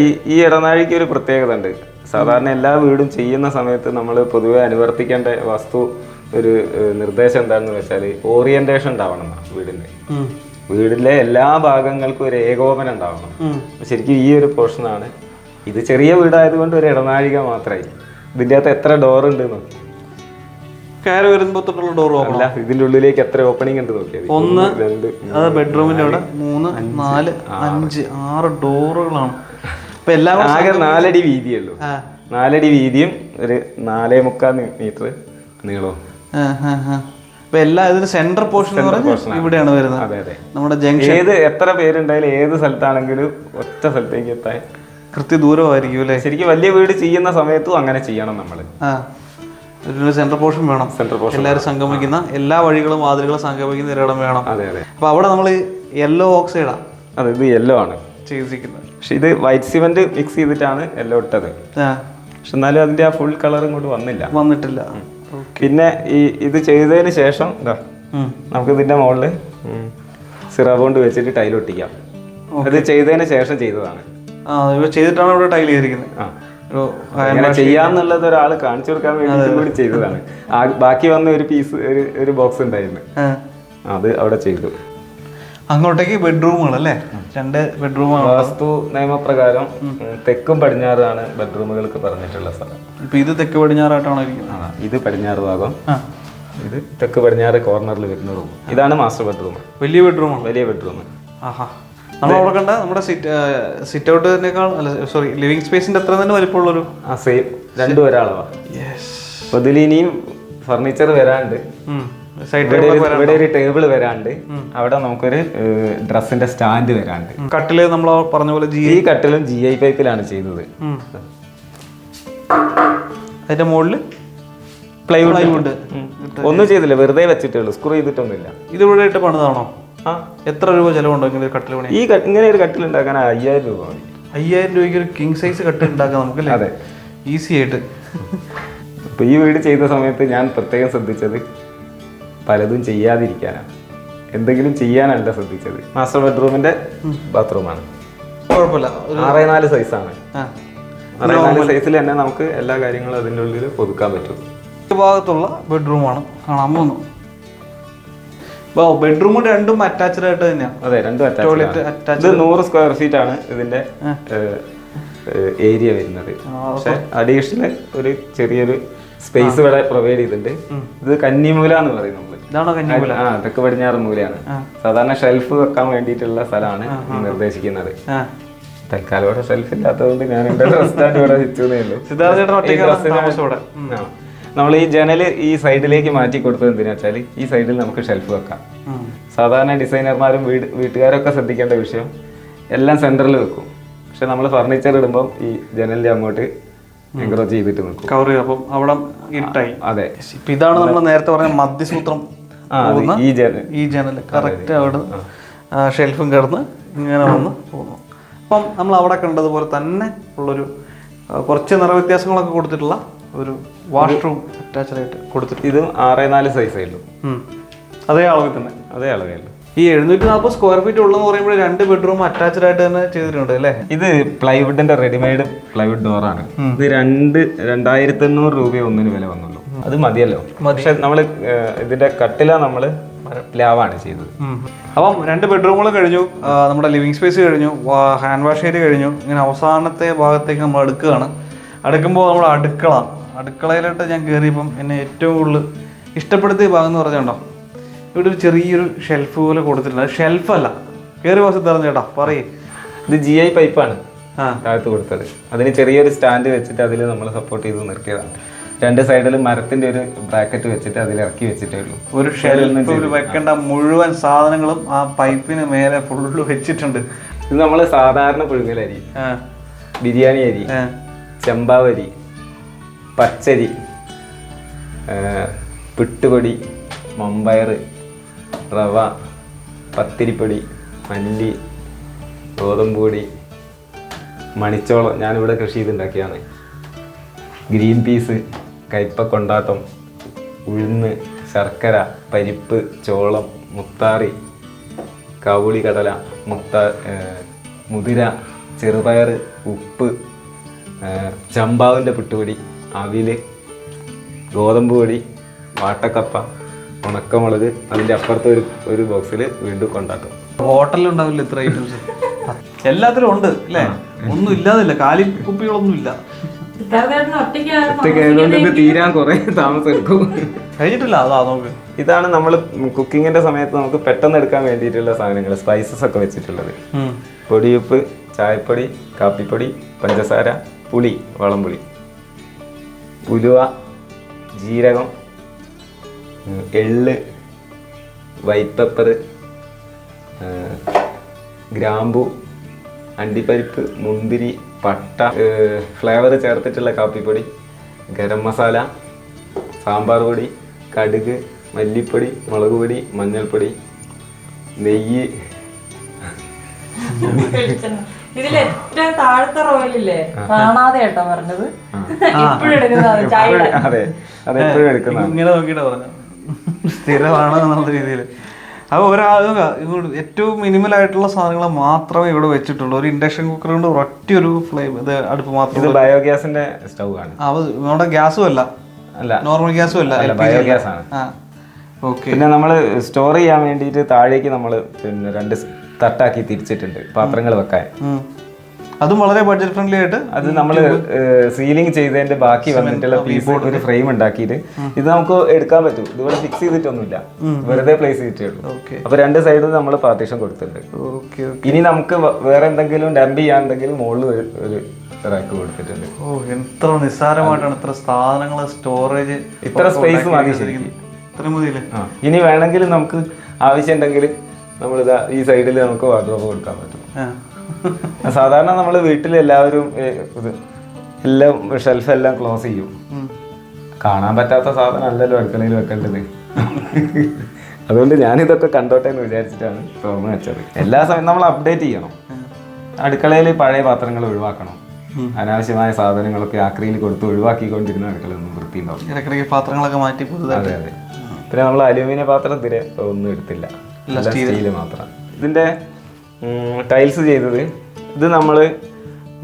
ഈ ഈ ഇടനാഴിക്ക് ഒരു പ്രത്യേകത ഉണ്ട്. സാധാരണ എല്ലാ വീടും ചെയ്യുന്ന സമയത്ത് നമ്മൾ പൊതുവെ അനുവർത്തിക്കേണ്ട വസ്തു ഒരു നിർദ്ദേശം എന്താണെന്ന് വെച്ചാൽ ഓറിയന്റേഷൻ ഉണ്ടാവണം വീടിന്റെ. വീടിലെ എല്ലാ ഭാഗങ്ങൾക്കും ഒരു ഏകോപനം ഉണ്ടാവണം. ശരിക്കും ഈ ഒരു പോർഷനാണ് ഇത് ചെറിയ വീടായതുകൊണ്ട് ഒരു ഇടനാഴിക മാത്രമായി. ഇതിന്റെ അകത്ത് എത്ര ഡോർ ഉണ്ട് കയറി വരുമ്പോ തൊട്ടുള്ള ഡോർ അല്ല ഇതിന്റെ ഉള്ളിലേക്ക് എത്ര ഓപ്പണിംഗ് ഉണ്ട് നോക്കിയത് ഒന്ന് രണ്ട് അത് ബെഡ്റൂമിന്റെ അവിടെ. മൂന്ന് നാല് അഞ്ച് ആറ് ഡോറുകളാണ് അപ്പൊ എല്ലാം ആകെ നാലടി വീതിയേ ഉള്ളൂ നാലടി വീതിയും ഒരു നാലേ മുക്കാൽ മീറ്റർ നീളവും. അപ്പൊ എല്ലാ ഇതിന് സെന്റർ പോർഷൻ ഇവിടെയാണ് വരുന്നത്. നമ്മുടെ ജംഗ്ഷൻ ഏത് എത്ര പേരുണ്ടായാലും ഏത് സ്ഥലത്താണെങ്കിലും ഒറ്റ സ്ഥലത്തേക്ക് എത്താൻ കൃത്യ ദൂരമായിരിക്കും അല്ലേ? ശരിക്കും വലിയ വീട് ചെയ്യുന്ന സമയത്തും അങ്ങനെ ചെയ്യണം നമ്മൾ ആ. ഒരു സെന്റർ പോർഷൻ വേണം. സെൻട്രൽ പോർഷൻ എല്ലാവരും സംഗമിക്കുന്ന എല്ലാ വഴികളും വാതിലുകളും സംഗമിക്കുന്ന ഒരിടം വേണം. അതെ അതെ. അപ്പൊ അവിടെ നമ്മൾ യെല്ലോ ഓക്സൈഡാ അതെ ഇത് യെല്ലോ ആണ്. ചെയ്തിരിക്കുന്നത് പക്ഷെ ഇത് വൈറ്റ് സിമെന്റ് മിക്സ് ചെയ്തിട്ടാണ് യെല്ലോ ഇട്ടത്. പക്ഷെ എന്നാലും അതിന്റെ ആ ഫുൾ കളർ ഇങ്ങോട്ട് വന്നില്ല. വന്നിട്ടില്ല. പിന്നെ ഈ ഇത് ചെയ്തതിന് ശേഷം നമുക്ക് ഇതിന്റെ മുകളിൽ സിറബോണ്ട് വെച്ചിട്ട് ടൈൽ ഒട്ടിക്കാം. ഇത് ചെയ്തതിന് ശേഷം ചെയ്തതാണ്. ഇവ ചെയ്തിട്ടാണ് അവിടെ ടൈൽ ചെയ്തിരിക്കുന്നത്. അങ്ങനെ ചെയ്യാന്നുള്ളത് ഒരാൾ കാണിച്ചു കൊടുക്കാൻ വേണ്ടി കൂടി ചെയ്തതാണ്. ബാക്കി വന്ന ഒരു പീസ് ഒരു ഒരു ബോക്സ് ഉണ്ടായിരുന്നു. അത് അവിടെ ചെയ്തു. അങ്ങോട്ടേക്ക് ബെഡ്റൂമുകൾ അല്ലേ? രണ്ട് ബെഡ്റൂമാണ് വാസ്തു നിയമപ്രകാരം തെക്കും പടിഞ്ഞാറാണ് ബെഡ്റൂമുകൾക്ക് പറഞ്ഞിട്ടുള്ള സ്ഥലം. ഇപ്പൊ ഇത് തെക്ക് പടിഞ്ഞാറായിട്ടാണ് ഇരിക്കുന്നത്? ഇത് പടിഞ്ഞാറ് ഭാഗം. ഇത് തെക്ക് പടിഞ്ഞാറ് കോർണറിൽ വരുന്ന റൂം ഇതാണ് മാസ്റ്റർ ബെഡ്റൂം വലിയ ബെഡ്റൂമാണ് വലിയ ബെഡ്റൂം ആഹാ. നമ്മൾ അവിടെ കണ്ട നമ്മുടെ സിറ്റ് സിറ്റ് ഔട്ടിനേക്കാൾ അല്ല സോറി ലിവിംഗ് സ്പേസിന്റെ അത്ര തന്നെ വലിപ്പമുള്ളൊരു ആ സെയിം രണ്ടും ഒരാളാണ് അപ്പൊ ഇതിൽ ഇനിയും ഫർണിച്ചർ വരാണ്ട്. ഇവിടെ ഒരു ടേബിൾ വരാണ്ട്? അവിടെ നമുക്കൊരു ഡ്രസ്സിന്റെ സ്റ്റാൻഡ് വരാണ്ട്. കട്ടിൽ നമ്മൾ പറഞ്ഞ പോലെ ജി ഈ കട്ടിലും ജി ഐ പൈപ്പിലാണ് ചെയ്തത് അതിന്റെ മുകളിൽ പ്ലൈവുഡ് ഉണ്ട്. ഒന്നും ചെയ്തില്ല. വെറുതെ വെച്ചിട്ടേ ഉള്ളൂ. സ്ക്രൂ ചെയ്തിട്ടൊന്നുമില്ല. ഇതിവിടെ ഇട്ട് പണിതാണോ? ആ എത്ര രൂപ ചെലവുണ്ടോ ഇങ്ങനെ ഒരു കട്ടിൽ പണി? ഈ ക- ഇങ്ങനെ ഒരു കട്ടിൽ ഉണ്ടാക്കാൻ അയ്യായിരം രൂപ മതി അയ്യായിരം രൂപയ്ക്ക് ഒരു കിങ് സൈസ് കട്ടിൽ ഉണ്ടാക്കാം നമുക്ക് അതെ. ഈസി ആയിട്ട്. ഇപ്പൊ ഈ വീട് ചെയ്ത സമയത്ത് ഞാൻ പ്രത്യേകം ശ്രദ്ധിച്ചത് പലതും ചെയ്യാതിരിക്കാനാണ്. എന്തെങ്കിലും ചെയ്യാനല്ല ശ്രദ്ധിച്ചത്. മാസ്റ്റർ ബെഡ്റൂമിന്റെ ബാത്റൂമാണ് കുഴപ്പമില്ല. ഒരു ആറേ നാല് സൈസാണ് ആ. ആറേ നാല് സൈസിൽ തന്നെ നമുക്ക് എല്ലാ കാര്യങ്ങളും അതിന്റെ ഉള്ളിൽ ഒതുക്കാൻ പറ്റും. ഈ ഭാഗത്തുള്ള ബെഡ്റൂമാണ് കാണാൻ പോകുന്നു ബെഡ്റൂം രണ്ടും അറ്റാച്ച്ഡ് ആയിട്ട് തന്നെയാണ് അതെ രണ്ടും ടോയ്ലറ്റ് അറ്റാച്ച്ഡ് നൂറ് സ്ക്വയർ ഫീറ്റ് ആണ് ഇതിന്റെ ഏരിയ വരുന്നത്. പക്ഷെ അഡീഷണൽ ഒരു ചെറിയൊരു സ്പേസ് ഇവിടെ പ്രൊവൈഡ് ചെയ്തിട്ടുണ്ട്. ഇത് കന്നിമൂല എന്ന് പറയുന്നത് ആ തെക്ക് പടിഞ്ഞാറ് മൂലയാണ്. സാധാരണ ഷെൽഫ് വെക്കാൻ വേണ്ടിയിട്ടുള്ള സ്ഥലമാണ് നിർദ്ദേശിക്കുന്നത്. തൽക്കാലം ഇവിടെ ഷെൽഫ് ഇല്ലാത്തതുകൊണ്ട് ഞാൻ എന്റെ ഇവിടെ വെച്ചതേ ഉള്ളൂ. സിദ്ധാർത്ഥ നമ്മൾ ഈ ജനൽ ഈ സൈഡിലേക്ക് മാറ്റി കൊടുത്തത് എന്തിനാ വെച്ചാൽ ഈ സൈഡിൽ നമുക്ക് ഷെൽഫ് വെക്കാം. സാധാരണ ഡിസൈനർമാരും വീട് വീട്ടുകാരൊക്കെ ശ്രദ്ധിക്കേണ്ട വിഷയം എല്ലാം സെന്ററിൽ വെക്കും. പക്ഷെ നമ്മൾ ഫർണിച്ചർ ഇടുമ്പോൾ ഈ ജനലിന്റെ അങ്ങോട്ട് എൻക്രോച്ച് ചെയ്തിട്ട് നിൽക്കും കവർ അപ്പം അവിടെ അതെ. ഇപ്പൊ ഇതാണ് നമ്മൾ നേരത്തെ പറഞ്ഞ മധ്യസൂത്രം ഈ ജനൽ ഈ ജനൽ കറക്റ്റ് അവിടെ ഷെൽഫും കിടന്ന് ഇങ്ങനെ വന്ന് പോകുന്നു. അപ്പം നമ്മൾ അവിടെ കണ്ടതുപോലെ തന്നെ ഉള്ളൊരു കുറച്ച് നിറവ്യത്യാസങ്ങളൊക്കെ കൊടുത്തിട്ടുള്ള ഒരു വാഷ്റൂം അറ്റാച്ച്ഡ് ആയിട്ട് കൊടുത്തിട്ടുണ്ട് ഇതും ആറ് നാല് സൈസേ ഉള്ളൂ അതേ അളവിൽ തന്നെ. അതേ അളവേ ഉള്ളൂ ഈ എഴുന്നൂറ്റി നാൽപ്പത് സ്ക്വയർ ഫീറ്റ് ഉള്ളെന്ന് പറയുമ്പോൾ രണ്ട് ബെഡ്റൂം അറ്റാച്ച്ഡ് ആയിട്ട് തന്നെ ചെയ്തിട്ടുണ്ട് അല്ലേ? ഇത് പ്ലൈവുഡിന്റെ റെഡിമെയ്ഡ് പ്ലൈവുഡ് ഡോറാണ് ഇത് രണ്ട് രണ്ടായിരത്തി എണ്ണൂറ് രൂപയെ ഒന്നിന് വില വന്നുള്ളൂ. അത് മതിയല്ലോ. പക്ഷെ നമ്മൾ ഇതിന്റെ കട്ടില നമ്മൾ ലാവാണ് ചെയ്തത്. അപ്പം രണ്ട് ബെഡ്റൂമുകൾ കഴിഞ്ഞു. നമ്മുടെ ലിവിങ് സ്പേസ് കഴിഞ്ഞു. ഹാൻഡ് വാഷ് ഏരിയ കഴിഞ്ഞു. ഇങ്ങനെ അവസാനത്തെ ഭാഗത്തേക്ക് നമ്മൾ അടുക്കുകയാണ്. അടുക്കുമ്പോൾ നമ്മൾ അടുക്കള അടുക്കളയിലോട്ട് ഞാൻ കയറിയപ്പം എന്നെ ഏറ്റവും കൂടുതൽ ഇഷ്ടപ്പെടുത്തിയ ഭാഗം എന്ന് പറഞ്ഞോ ഇവിടെ ഒരു ചെറിയൊരു ഷെൽഫ് പോലെ കൊടുത്തിട്ടുണ്ട്. അത് ഷെൽഫല്ല കയറി വാസം തറഞ്ഞ ചേട്ടാ പറയേ. ഇത് ജി ഐ പൈപ്പാണ് ആ. താഴത്ത് കൊടുത്തത്. അതിന് ചെറിയൊരു സ്റ്റാൻഡ് വെച്ചിട്ട് അതിൽ നമ്മൾ സപ്പോർട്ട് ചെയ്ത് നിർത്തിയതാണ്. രണ്ട് സൈഡിലും മരത്തിന്റെ ഒരു ബ്രാക്കറ്റ് വെച്ചിട്ട് അതിൽ ഇറക്കി വെച്ചിട്ടേ ഉള്ളൂ. ഒരു ഷെൽഫ് ഒരു വെക്കേണ്ട മുഴുവൻ സാധനങ്ങളും ആ പൈപ്പിന് മേലെ ഫുള്ള് വെച്ചിട്ടുണ്ട്. ഇത് നമ്മൾ സാധാരണ പുഴുങ്ങലരി. ബിരിയാണി അരി ചെമ്പാവരി പച്ചരി പിട്ടുപൊടി മമ്പയർ റവ പത്തിരിപ്പൊടി മല്ലി ഗോതമ്പ് പൊടി മണിച്ചോളം ഞാനിവിടെ കൃഷി ചെയ്തുണ്ടാക്കിയാണ് ഗ്രീൻ പീസ് കയ്പ കൊണ്ടാട്ടം ഉഴുന്ന് ശർക്കര പരിപ്പ് ചോളം മുത്താറി കവുളി കടല മുത്ത മുതിര ചെറുപയർ ഉപ്പ് ചമ്പാവിന്റെ പുട്ടുപൊടി അവിൽ ഗോതമ്പ് പൊടി വാട്ടക്കപ്പ ഉണക്കമുളക് അതിന്റെ അപ്പുറത്തെ ഒരു ഒരു ബോക്സിൽ വീണ്ടും കൊണ്ടാക്കും. ഹോട്ടലിൽ ഉണ്ടാവില്ല ഇത്ര ഐറ്റംസ് എല്ലാത്തിലും ഉണ്ട് അല്ലേ? ഒന്നും ഇല്ലാതില്ല കാലി കുപ്പികളൊന്നും ഇല്ല. തീരാൻ കുറെ താമസം എടുക്കും കഴിഞ്ഞിട്ടില്ല അതാ നോക്ക് ഇതാണ് നമ്മൾ കുക്കിങ്ങിന്റെ സമയത്ത് നമുക്ക് പെട്ടെന്ന് എടുക്കാൻ വേണ്ടിയിട്ടുള്ള സാധനങ്ങൾ സ്പൈസസ് ഒക്കെ വെച്ചിട്ടുള്ളത്. പൊടിയുപ്പ് ചായപ്പൊടി കാപ്പിപ്പൊടി പഞ്ചസാര പുളി വളംപുളി ഉലുവ ജീരകം എള്ള് വൈറ്റ് പെപ്പർ ഗ്രാമ്പു അണ്ടിപ്പരിപ്പ് മുന്തിരി പട്ട ഫ്ലേവർ ചേർത്തിട്ടുള്ള കാപ്പിപ്പൊടി ഗരം മസാല സാമ്പാർ പൊടി കടുക് മല്ലിപ്പൊടി മുളക് പൊടി മഞ്ഞൾപ്പൊടി നെയ്യ്. ഇതിൽ ഏറ്റവും താഴത്തെ റോയിലില്ലേ കാണാതെ കേട്ടോ പറഞ്ഞത്. (laughs) ഇപ്പോഴും എടുക്കുന്നത് ചായ അതെ എടുക്കുന്നതാണ്. ഇങ്ങനെ നോക്കിയിട്ടാ പറഞ്ഞു സ്ഥിരമാണ് എന്നുള്ള രീതിയിൽ അപ്പോൾ ഒരാളും ഇങ്ങോട്ട് ഏറ്റവും മിനിമൽ ആയിട്ടുള്ള സാധനങ്ങൾ മാത്രമേ ഇവിടെ വെച്ചിട്ടുള്ളൂ. ഒരു ഇൻഡക്ഷൻ കുക്കർ കൊണ്ട് ഒറ്റ ഒരു ഫ്ലെയിം ഇത് അടുപ്പ് മാത്രം ഇത് ബയോഗ്യാസിന്റെ സ്റ്റൗ ആണ്. അത് നമ്മുടെ ഗ്യാസും അല്ല. അല്ല. നോർമൽ ഗ്യാസും അല്ല ബയോഗ്യാസ് ആണ്. ഓക്കെ. പിന്നെ നമ്മൾ സ്റ്റോർ ചെയ്യാൻ വേണ്ടിയിട്ട് താഴേക്ക് നമ്മൾ പിന്നെ രണ്ട് തട്ടാക്കി തിരിച്ചിട്ടുണ്ട് പാത്രങ്ങൾ വെക്കാൻ. അതും വളരെ ബഡ്ജറ്റ് ഫ്രണ്ട്ലി ആയിട്ട് അത് നമ്മൾ സീലിംഗ് ചെയ്തതിന്റെ ബാക്കി വന്നിട്ടുള്ള പീസ് ഒരു ഫ്രെയിം ഉണ്ടാക്കിയിട്ട് ഇത് നമുക്ക് എടുക്കാൻ പറ്റും. ഇതുപോലെ ഫിക്സ് ചെയ്തിട്ടൊന്നുമില്ല. വെറുതെ പ്ലേസ് ചെയ്തിട്ടേ ഉള്ളൂ. ഓക്കെ അപ്പൊ രണ്ട് സൈഡും നമ്മൾ പാർട്ടീഷൻ കൊടുത്തിട്ടുണ്ട്. ഇനി നമുക്ക് വേറെ എന്തെങ്കിലും ഡംപ് ചെയ്യാന്നുണ്ടെങ്കിൽ മുകളിൽ ഒരു- റാക്ക് കൊടുത്തിട്ടുണ്ട്. ഓ എത്ര നിസ്സാരമായിട്ടാണ് ഇത്ര സാധനങ്ങൾ സ്റ്റോറേജ് ഇത്ര സ്പേസ് മതി ഇത്ര മതിയില്ലേ? ഇനി വേണമെങ്കിൽ നമുക്ക് ആവശ്യമുണ്ടെങ്കിൽ നമ്മളിതാ ഈ സൈഡിൽ നമുക്ക് വാർഡ്രോബ് കൊടുക്കാൻ പറ്റും. സാധാരണ നമ്മൾ വീട്ടിൽ എല്ലാവരും ഇത് എല്ലാം ഷെൽഫ് എല്ലാം ക്ലോസ് ചെയ്യും. കാണാൻ പറ്റാത്ത സാധനം അല്ലല്ലോ അടുക്കളയിൽ വെക്കേണ്ടത്. അതുകൊണ്ട് ഞാനിതൊക്കെ കണ്ടോട്ടെ എന്ന് വിചാരിച്ചിട്ടാണ് തുറന്നു വെച്ചത്. എല്ലാ സമയം നമ്മൾ അപ്ഡേറ്റ് ചെയ്യണം. അടുക്കളയിൽ പഴയ പാത്രങ്ങൾ ഒഴിവാക്കണം. അനാവശ്യമായ സാധനങ്ങളൊക്കെ ആക്രിയിൽ കൊടുത്ത് ഒഴിവാക്കിക്കൊണ്ടിരുന്ന അടുക്കളൊന്നും വൃത്തിയുണ്ടാവും. ഇടയ്ക്കിടയ്ക്ക് പാത്രങ്ങളൊക്കെ മാറ്റി അതെ അതെ. പിന്നെ നമ്മൾ അലുമിനിയ പാത്രം തിരെ ഒന്നും എടുത്തില്ല. മാത്രം. ഇതിന്റെ ടൈൽസ് ചെയ്തത്. ഇത് നമ്മൾ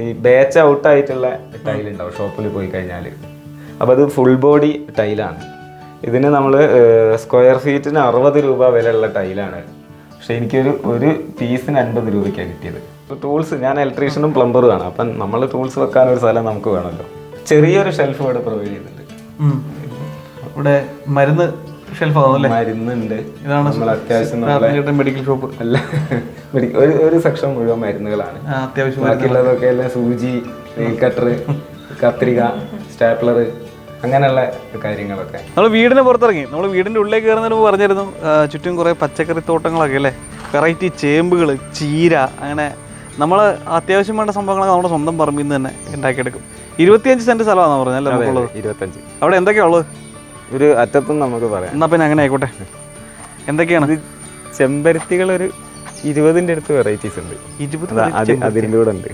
ഈ ബാച്ച് ഔട്ട് ആയിട്ടുള്ള ടൈൽ ഉണ്ടാവും. ഷോപ്പിൽ പോയി കഴിഞ്ഞാൽ അപ്പോൾ അത് ഫുൾ ബോഡി ടൈലാണ് ഇതിന് നമ്മൾ സ്ക്വയർ ഫീറ്റിന് അറുപത് രൂപ വിലയുള്ള ടൈലാണ് പക്ഷെ എനിക്കൊരു ഒരു പീസിന് അൻപത് രൂപയ്ക്കാണ് കിട്ടിയത്. ടൂൾസ് ഞാൻ ഇലക്ട്രീഷ്യനും പ്ലംബറും ആണ്. അപ്പം നമ്മൾ ടൂൾസ് വെക്കാൻ ഒരു സ്ഥലം നമുക്ക് വേണമല്ലോ. ചെറിയൊരു ഷെൽഫ് ഇവിടെ പ്രൊവൈഡ് ചെയ്തിട്ടുണ്ട്. ഉം. ഇവിടെ മരുന്ന് മരുന്നുണ്ട്. ഇതാണ് നമ്മൾ അത്യാവശ്യം മെഡിക്കൽ ഷോപ്പ് അല്ല ഒരു ഒരു സെക്ഷൻ മുഴുവൻ മരുന്നുകളാണ്. അത്യാവശ്യം ബാക്കിയുള്ളതൊക്കെ എല്ലാം സൂചി നെയിൽ കട്ടർ കത്രിക സ്റ്റാപ്ലർ അങ്ങനെയുള്ള കാര്യങ്ങളൊക്കെ. നമ്മൾ വീടിന് പുറത്തിറങ്ങി. നമ്മൾ വീടിന്റെ ഉള്ളിലേക്ക് കയറുന്നതിന് മുമ്പ് പറഞ്ഞിരുന്നു ചുറ്റും കുറേ പച്ചക്കറി തോട്ടങ്ങളൊക്കെ അല്ലേ? വെറൈറ്റി ചേമ്പുകൾ ചീര അങ്ങനെ നമ്മൾ അത്യാവശ്യം വേണ്ട സംഭവങ്ങളൊക്കെ നമ്മുടെ സ്വന്തം പറമ്പിൽ നിന്ന് തന്നെ ഉണ്ടാക്കിയെടുക്കും. ഇരുപത്തിയഞ്ച് സെന്റ് സ്ഥലമാണെന്ന് പറഞ്ഞല്ലേ നമുക്കുള്ളത്? ഇരുപത്തഞ്ച്. അവിടെ എന്തൊക്കെയാ ഉള്ളത്? ഒരു അറ്റത്തും നമുക്ക് പറയാം. എന്നാൽ പിന്നെ അങ്ങനെ ആയിക്കോട്ടെ. എന്തൊക്കെയാണ്? ചെമ്പരത്തികൾ ഒരു ഇരുപതിന്റെ അടുത്ത് വെറൈറ്റീസ് ഉണ്ട്. അതിന്റെ കൂടെ ഉണ്ട്.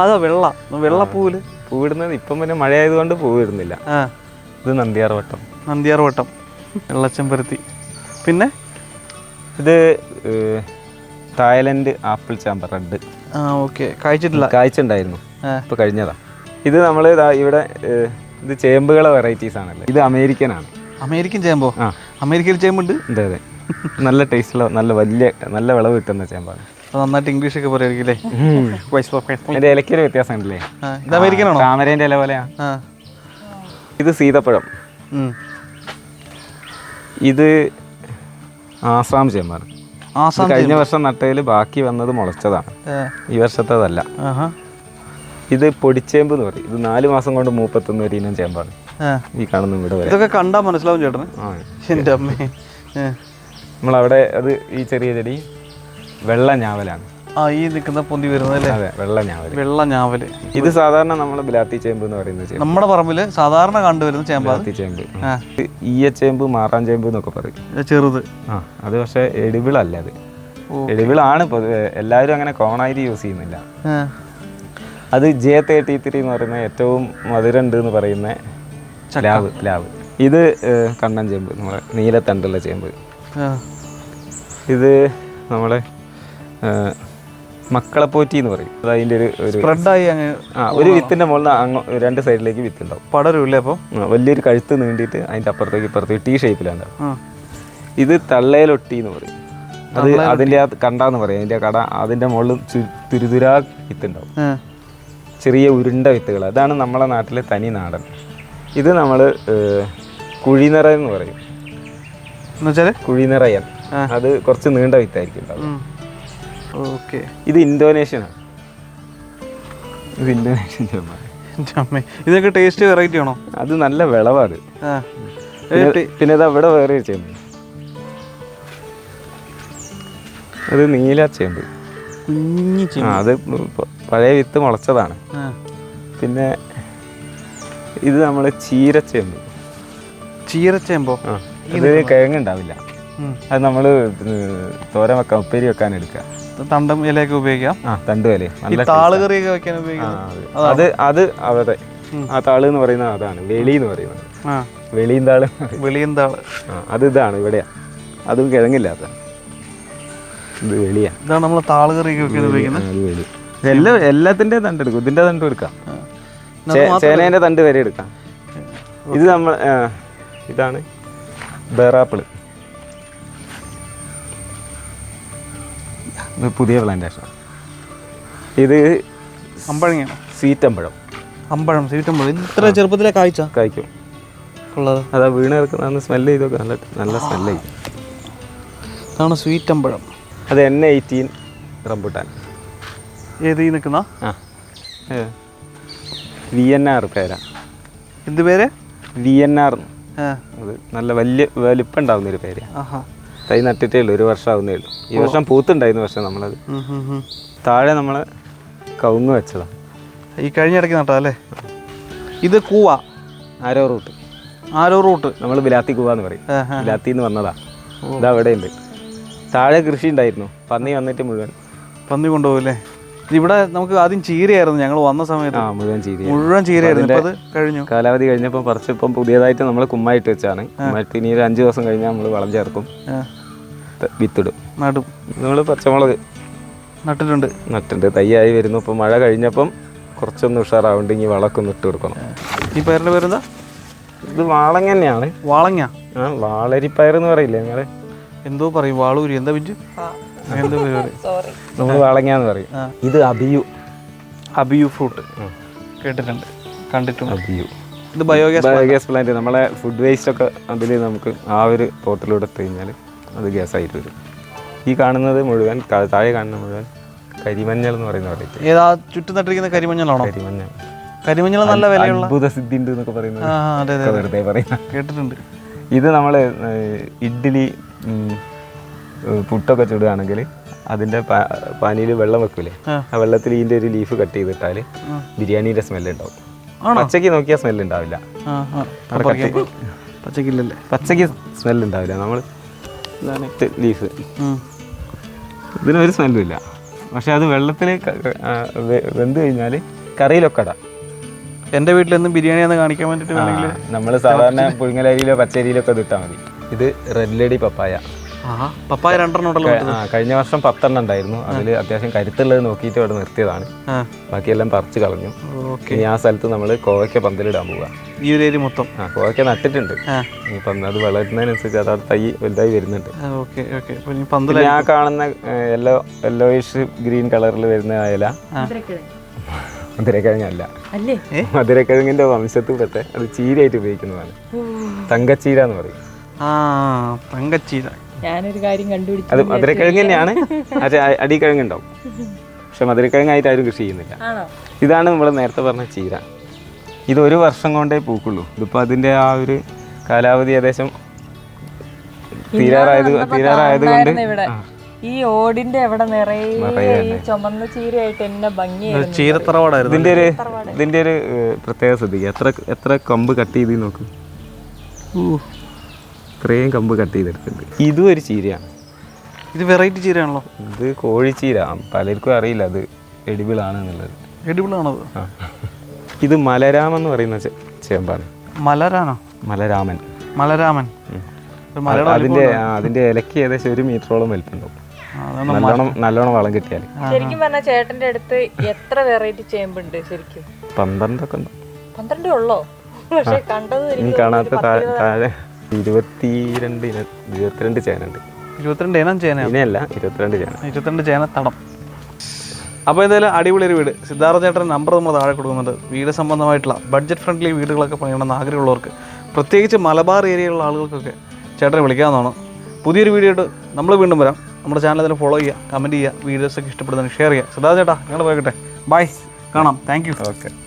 അതാ വെള്ള വെള്ളപ്പൂവിൽ. പൂവിടുന്നത് ഇപ്പം പിന്നെ മഴയായതുകൊണ്ട് പൂവിടുന്നില്ല ഇത് നന്ദിയാർ വട്ടം. നന്ദിയാർ വട്ടം. വെള്ളച്ചെമ്പരത്തി പിന്നെ? ഇത് തായ്ലൻഡ് ആപ്പിൾ ചാമ്പ റെഡ്. ആ ഓക്കെ. കഴിച്ചിട്ടില്ല കായ്ച്ചുണ്ടായിരുന്നു ഇപ്പൊ കഴിഞ്ഞതാ. ഇത് നമ്മൾ ഇവിടെ ഇത് ചേമ്പുകളെ വെറൈറ്റീസ് ആണല്ലേ? ഇത് അമേരിക്കൻ ആണ് അമേരിക്കൻ ചേമ്പോ? ആ. അമേരിക്കയിൽ ചേമ്പുണ്ട്? അതെ അതെ. നല്ല ടേസ്റ്റുള്ള നല്ല വലിയ നല്ല വിളവ് കിട്ടുന്ന ചേമ്പാണ്. നന്നായിട്ട് ഇംഗ്ലീഷ് ഒക്കെ പറയായിരിക്കും അല്ലേ? അതിന്റെ ഇലക്കൊരു വ്യത്യാസം ഉണ്ടല്ലേ ഇത് അമേരിക്കൻ ആണോ താമരേന്റെ ഇല പോലെയാ. ഇത് സീതപ്പഴം. ഇത് ആസാം ചേമ്പാണ്. കഴിഞ്ഞ വർഷം നട്ടതിൽ ബാക്കി വന്നത് മുളച്ചതാണ്. ഈ വർഷത്തേതല്ല. ഇത് പൊടിച്ചേമ്പ് എന്ന് പറയും. ഇത് നാല് മാസം കൊണ്ട് മൂപ്പത്തൊന്ന് ഒരു ഇനം ചേമ്പാണ്. ഈ കാണുന്ന ഇവിടെ വരെ. ഇതൊക്കെ കണ്ടാ മനസ്സിലാവും ചേട്ടന്. എന്റെ അമ്മേ. നമ്മളവിടെ അത് ഈ ചെറിയ ചെടി വെള്ള ഞാവലാണ്. ആ ഈ നിൽക്കുന്ന പൊന്തി വരുന്നത് അതെ വെള്ള ഞാവൽ വെള്ള ഞാവൽ. ഇത് സാധാരണ നമ്മൾ ബിലാത്തി ചേമ്പ് എന്ന് പറയുന്ന ചേമ്പ്. നമ്മുടെ പറമ്പിൽ സാധാരണ കണ്ടുവരുന്ന ചേമ്പ് ബിലാത്തി ചേമ്പ്. ആ. ഇത് ഈയച്ചേമ്പ് മാറാൻ ചേമ്പ് എന്നൊക്കെ പറയും. ചെറുത്. ആ അത് പക്ഷേ എടിവിളല്ല അത്. എടിവിളാണ് പൊതുവെ. എല്ലാവരും അങ്ങനെ കോണായിട്ട് യൂസ് ചെയ്യുന്നില്ല. അത് ജെ തേർട്ടി ത്രീ എന്ന് പറയുന്ന ഏറ്റവും മധുരണ്ട് എന്ന് പറയുന്ന ലാവ് ലാവ്. ഇത് കണ്ണൻ ചേമ്പ് നമ്മളെ നീലത്തണ്ടുള്ള ചേമ്പ്. ഇത് നമ്മളെ മക്കളെ മക്കളപ്പോറ്റി എന്ന് പറയും. അത് അതിന്റെ ഒരു ഒരു സ്പ്രെഡായി അങ്ങ് ആ ഒരു വിത്തിന്റെ മുകളിൽ അങ്ങോ രണ്ട് സൈഡിലേക്ക് വിത്ത് ഉണ്ടാവും പടരൂല്ലേ അപ്പോൾ വലിയൊരു കഴുത്ത് നീണ്ടിയിട്ട് അതിന്റെ അപ്പുറത്തേക്ക് ഇപ്പുറത്തേക്ക് ടീ ഷേപ്പിലാണ്. ഇത് തള്ളയിലൊട്ടി എന്ന് പറയും. അത് അതിന്റെ ആ കണ്ടാന്ന് പറയും. അതിന്റെ കട അതിന്റെ മുകളിൽ തുരുതുരാ വിത്തുണ്ടാവും. ആ. ചെറിയ ഉരുണ്ട വിത്തുകൾ. അതാണ് നമ്മളെ നാട്ടിലെ തനി നാടൻ. ഇത് നമ്മൾ കുഴിനിറ എന്ന് പറയും. എന്നുവെച്ചാൽ കുഴിനിറയൻ. അത് കുറച്ച് നീണ്ട വിത്തായിരിക്കും ഓക്കെ. ഇത് ഇന്തോനേഷ്യനാണ്. ഇത് ഇന്തോനേഷ്യൻ എന്റെ അമ്മേ ടേസ്റ്റ് വെറൈറ്റി ആണോ? അത് നല്ല വിളവാണ് പിന്നെ ഇത് അവിടെ വേറെ ചേമ്പ്. അത് നീല ചേമ്പ്. കുഞ്ഞി ആ അത് പഴയ വിത്ത് മുളച്ചതാണ്. പിന്നെ ഇത് നമ്മൾ ചീരച്ചേമ്പ്. ചീരച്ചേമ്പോ? ഇത് കിഴങ്ങുണ്ടാവില്ല അത് നമ്മൾ തോരൻ വെക്കാൻ ഉപ്പേരി വെക്കാൻ എടുക്കുക. തണ്ടം ഇലയൊക്കെ ഉപയോഗിക്കാം? ആ തണ്ട് ഇല താളുകറിയൊക്കെ വെക്കാൻ ഉപയോഗിക്കാം? അത്. അത്. അവിടെ ആ താൾ എന്ന് പറയുന്നത് അതാണ്. വെളി എന്ന് പറയുന്നത്. വെളിയും താൾ. വെളിയും താൾ. അത് ഇതാണ് ഇവിടെയാ. അതും കിഴങ്ങില്ലാത്ത. ഇത് വെളിയാ. ഇതാണ് നമ്മൾ താളുകറിയൊക്കെ വെക്കാൻ ഉപയോഗിക്കുന്നത്. അത് വെളി. എല്ലാം എല്ലാത്തിന്റെ തണ്ട് എടുക്കും. ഇതിന്റെ തണ്ട് എടുക്കാം. ചേനേന്റെ തണ്ട് വരെ എടുക്കാം. ഇത് നമ്മൾ ഇതാണ് ബേറാപ്പിൾ. പുതിയ പ്ലാന്റേഷൻ ഇത് അമ്പഴങ്ങ സീറ്റമ്പഴം. അമ്പഴം സീറ്റമ്പഴം. ഇത് ഇത്ര ചെറുപ്പത്തിലെ കാഴ്ച കായ്ക്കും അതാ വീണ് കിടക്കുന്ന സ്മെല്ല് ചെയ്തൊക്കെ നല്ല നല്ല സ്മെല്ല് ചെയ്യും. ഇതാണ് സ്വീറ്റ് അമ്പഴം. അത് എൻ എയ്റ്റീൻ റംബുട്ടാൻ. ഏത് ഈ നിൽക്കുന്ന? ആ. വി എൻ ആർ പേരാ. എന്ത് പേര്? വി എൻ ആർ അത് നല്ല വലിയ വലിപ്പം ഉണ്ടാവുന്ന ഒരു പേര്. തൈ നട്ടിട്ടേ ഉള്ളൂ ഒരു വർഷം ആവുന്നേ ഉള്ളൂ. ഈ വർഷം പൂത്തുണ്ടായിരുന്നു പക്ഷെ നമ്മളത്. താഴെ നമ്മൾ കവുങ്ങ് വെച്ചതാണ് ഈ കഴിഞ്ഞ ഇടയ്ക്ക് നട്ടാ അല്ലേ? ഇത് കൂവ. Arrowroot. Arrowroot. നമ്മൾ ബിലാത്തി കൂവ എന്ന് പറയും. ബിലാത്തി എന്ന് വന്നതാ ഇതവിടെ ഉണ്ട് താഴെ കൃഷി ഉണ്ടായിരുന്നു പന്നി വന്നിട്ട് മുഴുവൻ. പന്നി കൊണ്ടുപോകും അല്ലേ? ഇവിടെ നമുക്ക് ആദ്യം ചീരയായിരുന്നു. ഞങ്ങൾ വന്ന സമയത്ത് ആ മുഴുവൻ ചീര മുഴുവൻ ചീരയായിരുന്നു. ഇപ്പൊ അത് കഴിഞ്ഞു. കാലാവധി കഴിഞ്ഞപ്പോൾ പറിച്ച് ഇപ്പം പുതിയതായിട്ട് നമ്മൾ കുമ്മായിട്ട് വെച്ചാണ്. കുമ്മായിട്ട് ഇനി ഒരു അഞ്ച് ദിവസം കഴിഞ്ഞാൽ നമ്മൾ വളം ചേർക്കും. വിത്തിടും. നടും. നമ്മൾ പച്ചമുളക് നട്ടിട്ടുണ്ട്. നട്ടുണ്ട് തയ്യായി വരുന്നു. ഇപ്പം മഴ കഴിഞ്ഞപ്പം കുറച്ചൊന്ന് ഉഷാറാവുണ്ട്. ഇനി വളമൊക്കെ ഒന്ന് ഇട്ട് കൊടുക്കണം. ഈ പയറിന്റെ പേരെന്താ ഇത് വാളങ്ങ തന്നെയാണ്. വാളങ്ങ. ആ വാളരിപ്പയർ എന്ന് പറയില്ലേ ഞങ്ങൾ എന്തോ പറയും. വാളൂരി. എന്താ പിഞ്ചു എന്തോ പേര് സോറി നമ്മൾ വളങ്ങാന്ന് പറയും. ഇത് അബിയു. അബിയു ഫ്രൂട്ട് കേട്ടിട്ടുണ്ട്. കണ്ടിട്ടുണ്ട്. അബിയു. ഇത് ബയോഗ്യാസ് ബയോഗ്യാസ് പ്ലാന്റ് നമ്മളെ ഫുഡ് വേസ്റ്റ് ഒക്കെ അതിൽ നമുക്ക് ആ ഒരു പോട്ടിലൂടെ ഇട്ട് കഴിഞ്ഞാൽ അത് ഗ്യാസ് ആയിട്ട് വരും. ഈ കാണുന്നത് മുഴുവൻ താഴെ കാണുന്ന മുഴുവൻ കരിമഞ്ഞൾ എന്ന് പറയുന്ന പറയും ഏതാ? ചുറ്റും നട്ടിരിക്കുന്ന കരിമഞ്ഞളാണോ? കരിമഞ്ഞൾ. കരിമഞ്ഞൾ നല്ല വിലയുള്ള അത്ഭുത സിദ്ധി ഉണ്ട് എന്നൊക്കെ പറയുന്നത് വെറുതെ പറയുന്ന. കേട്ടിട്ടുണ്ട്. ഇത് നമ്മൾ ഇഡ്ഡലി പുട്ടൊക്കെ ചുടുകയാണെങ്കിൽ അതിന്റെ പാനിയിൽ വെള്ളം വെക്കൂലേ? ആ. വെള്ളത്തിൽ ഇതിന്റെ ഒരു ലീഫ് കട്ട് ചെയ്തിട്ടാൽ ബിരിയാണിയുടെ സ്മെല്ല് ഉണ്ടാവും. പച്ചക്ക് നോക്കിയാൽ സ്മെല്ല് ഉണ്ടാവില്ല. പച്ചക്കില്ലല്ലേ പച്ചയ്ക്ക് സ്മെല്ല് ഉണ്ടാവില്ല. നമ്മൾ ലീഫ് ഇതിനൊരു സ്മെല്ലും ഇല്ല. പക്ഷെ അത് വെള്ളത്തിൽ വെന്ത് കഴിഞ്ഞാൽ കറിയിലൊക്കെ ഇടാം എന്റെ വീട്ടിലൊന്നും ബിരിയാണി ഒന്ന് കാണിക്കാൻ വേണ്ടിട്ട് നമ്മൾ സാധാരണ പുഴുങ്ങലരിയിലോ പച്ചരിയിലോ ഒക്കെ ഇട്ടാൽ മതി. ഇത് റെഡ് ലേഡി പപ്പായ. പപ്പായ രണ്ടെണ്ണം ഉണ്ടല്ലോ ആ, കഴിഞ്ഞ വർഷം പത്തെണ്ണം ഉണ്ടായിരുന്നു. അതിൽ അത്യാവശ്യം കരുത്തുള്ളത് നോക്കിയിട്ട് അവിടെ നിർത്തിയതാണ്. ബാക്കിയെല്ലാം പറിച്ചു കളഞ്ഞു. ഇനി ആ സ്ഥലത്ത് നമ്മൾ കോവയ്ക്ക പന്തലിടാൻ പോവുക ഈ ഒരു ഏരിയ മൊത്തം? ആ കോവയ്ക്ക നട്ടിട്ടുണ്ട്. ഇപ്പം അത് വളരുന്നതിനനുസരിച്ച് അത് തൈ വലുതായി വരുന്നുണ്ട്. പന്തല ആ കാണുന്ന യെല്ലോ യെല്ലോയിഷ് ഗ്രീൻ കളറിൽ വരുന്ന ഇല. മധുരക്കിഴങ്ങല്ല അല്ലേ. മധുരക്കിഴങ്ങിന്റെ വംശത്തിൽപ്പെട്ട അത് ചീരയായിട്ട് ഉപയോഗിക്കുന്നതാണ്. തങ്കച്ചീര എന്ന് പറയും. ആ തങ്കച്ചീര. ഞാനൊരു കാര്യം കണ്ടുപിടിച്ചു അത് മധുരക്കിഴങ്ങ് തന്നെയാണ്. അടിക്കിഴങ്ങ് ഉണ്ടാവും പക്ഷെ മധുരക്കിഴങ്ങായിട്ട് ആരും കൃഷി ചെയ്യുന്നില്ല. ഇതാണ് നമ്മൾ നേരത്തെ പറഞ്ഞ ചീര. ഇത് ഒരു വർഷം കൊണ്ടേ പൂക്കുള്ളൂ. ഇതിപ്പോൾ അതിന്റെ ആ ഒരു കാലാവധി ഏകദേശം തീരാറായത് തീരാറായത് കൊണ്ട് ഈ ഓടിന്റെ അവിടെ നിറയെ ചുമന്ന ചീരയായിട്ട് എന്നെ ഭംഗിയായിരുന്നു. ചീരത്തറവാടായിരുന്നു ഇതിന്റെ ഒരു ഇതിന്റെ ഒരു പ്രത്യേകത ശ്രദ്ധിക്കുക. എത്ര എത്ര കമ്പ് കട്ട് ചെയ്ത് നോക്ക്. ഇത്രയും കമ്പ് കട്ട് ചെയ്തെടുത്തിട്ടുണ്ട്. ഇതും ഒരു ചീരയാണ്. ഇത് വെറൈറ്റി ചീരയാണല്ലോ. ഇത് കോഴിച്ചീര പലർക്കും അറിയില്ല അത് എഡിബിൾ ആണ് എന്നുള്ളത് എഡിബിളാണത് ആണോ ഇത് മലരാമൻ എന്ന് പറയുന്ന ചെ- ചേമ്പാണ്. മലരാണോ? മലരാമൻ. മലരാമൻ. അതിന്റെ അതിന്റെ മലയുടെ ആ, ഇലക്ക് ഏകദേശം ഒരു മീറ്ററോളം വലിപ്പുണ്ടാവും. ആ, അതാണ് നല്ലോണം നല്ലോണം വളം കിട്ടിയാൽ ശരിക്കും പറഞ്ഞ ചേട്ടന്റെ അടുത്ത് എത്ര വെറൈറ്റി ചേമ്പുണ്ട് ശരിക്കും? പന്ത്രണ്ടൊക്കെ ഉണ്ടാവും പന്ത്രണ്ടേ ഉള്ളോ? പക്ഷെ കണ്ടത് എനിക്ക് കാണാത്ത താഴെ താഴെ ഇരുപത്തിരണ്ട് ഇന ഇരുപത്തിരണ്ട് ചേനുണ്ട് ഇരുപത്തിരണ്ട് ഇനം ഇനയല്ല ഇരുപത്തിരണ്ട് ചേന. ഇരുപത്തിരണ്ട് ചേന തടം. അപ്പോൾ എന്തായാലും അടിപൊളി ഒരു വീട്. സിദ്ധാർത്ഥ ചേട്ടൻ നമ്പർ നമ്മൾ താഴെ കൊടുക്കുന്നുണ്ട്. വീട് സംബന്ധമായിട്ടുള്ള ബഡ്ജറ്റ് ഫ്രണ്ട്ലി വീടുകളൊക്കെ പണിയണമെന്ന് ആഗ്രഹമുള്ളവർക്ക് പ്രത്യേകിച്ച് മലബാർ ഏരിയയിലുള്ള ആളുകൾക്കൊക്കെ ചേട്ടനെ വിളിക്കാവുന്നതാണ്. പുതിയൊരു വീഡിയോ ആയിട്ട് നമ്മൾ വീണ്ടും വരാം. നമ്മുടെ ചാനൽ അതിൽ ഫോളോ ചെയ്യുക കമന്റ് ചെയ്യുക വീഡിയോസൊക്കെ ഇഷ്ടപ്പെടുന്നതിന് ഷെയർ ചെയ്യുക. സിദ്ധാർത്ഥ ചേട്ടാ ഞങ്ങൾ പോയിക്കട്ടെ. ബൈ കാണാം. Thank you okay